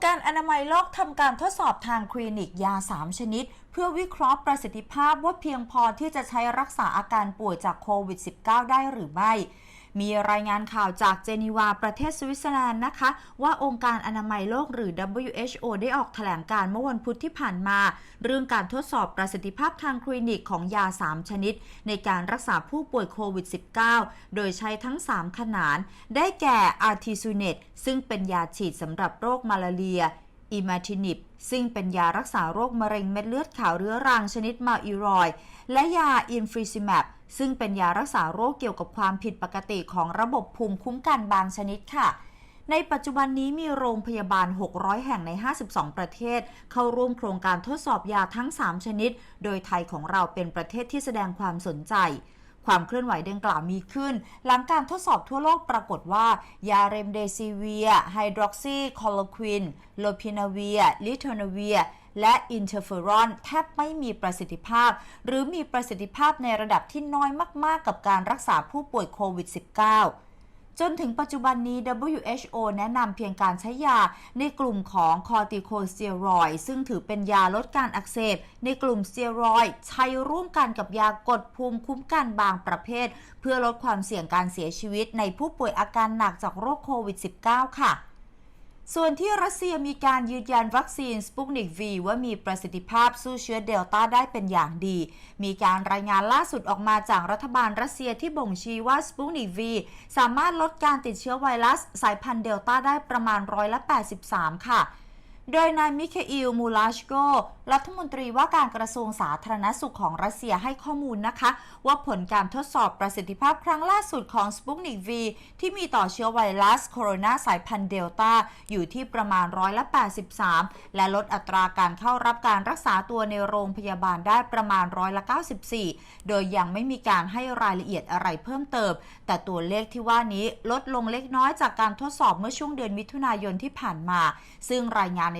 ค์การอนามัยโลกทำการทดสอบทางคลินิกยา 3 ชนิด เพื่อวิเคราะห์ประสิทธิภาพว่าเพียงพอที่จะใช้รักษาอาการป่วยจากโควิด -19 ได้หรือไม่ มีรายงานข่าวจากเจนีวาประเทศสวิตเซอร์แลนด์นะคะ ว่าองค์การอนามัยโลกหรือ WHO ได้ออกแถลงการเมื่อวันพุธที่ผ่านมา เรื่องการทดสอบประสิทธิภาพทางคลินิกของยา 3 ชนิด ในการรักษาผู้ป่วยโควิด -19 โดยใช้ทั้ง 3 ขนาน ได้แก่อาร์ทิซูเนตซึ่งเป็นยาฉีดสำหรับโรคมาลาเรีย อิมาทินิบซึ่งเป็นยารักษาโรคมะเร็งเม็ดเลือดขาวเรื้อรังชนิดมาอีรอย และยาอินฟริซิแมปซึ่งเป็นยารักษาโรคเกี่ยวกับความผิดปกติของระบบภูมิคุ้มกันบางชนิดค่ะ ในปัจจุบันนี้มีโรงพยาบาล 600 แห่งใน 52 ประเทศ เข้าร่วมโครงการทดสอบยาทั้ง 3 ชนิด โดยไทยของเราเป็นประเทศที่แสดงความสนใจ ความเคลื่อนไหวดังกล่าวมีขึ้น หลังการทดสอบทั่วโลกปรากฏว่า ยาเรมเดซิเวีย ไฮดรอกซีคอโลควิน โลพินาเวีย ลิโทนาเวีย และอินเทอร์เฟอรอนแทบไม่มีประสิทธิภาพ หรือมีประสิทธิภาพในระดับที่น้อยมาก ๆ กับการรักษาผู้ป่วยโควิด -19 จนถึงปัจจุบันนี้ WHO แนะนำเพียงการใช้ยาในกลุ่มของคอติโคสเตียรอยซึ่งถือเป็นยาลดการอักเสบ ในกลุ่มสเตียรอยใช้ร่วมกันกับยากดภูมิคุ้มกันบางประเภท เพื่อลดความเสี่ยงการเสียชีวิตในผู้ป่วยอาการหนักจากโรคโควิด -19 ค่ะ ส่วนที่รัสเซียมีการยืนยันวัคซีนสปุกนิก V ว่ามีประสิทธิภาพสู้เชื้อเดลต้าได้เป็นอย่างดี มีการรายงานล่าสุดออกมาจากรัฐบาลรัสเซียที่บ่งชี้ว่าสปุกนิก V สามารถลดการติดเชื้อไวรัสสายพันธุ์เดลต้าได้ประมาณร้อยละ 83 ค่ะ โดยนายมิเคอิล มูลาชโก รัฐมนตรีว่าการกระทรวงสาธารณสุขของรัสเซียให้ข้อมูลนะคะ ว่าผลการทดสอบประสิทธิภาพครั้งล่าสุดของ s p u t n i k V ที่มีต่อเชื้อไวรัสโคโรนาสายพันธุ์เดลต้าอยู่ที่ประมาณร้อยละ 83 และลดอัตราการเข้ารับการรักษาตัวในโรงพยาบาลได้ประมาณร้อยละ 94 โดยยังไม่มีการให้รายละเอียดอะไรเพิ่มเติม แต่ตัวเลขที่ว่านี้ลดลงเล็กน้อยจากการทดสอบเมื่อช่วงเดือนมิถุนายนที่ผ่านมา ซึ่งรายงานใน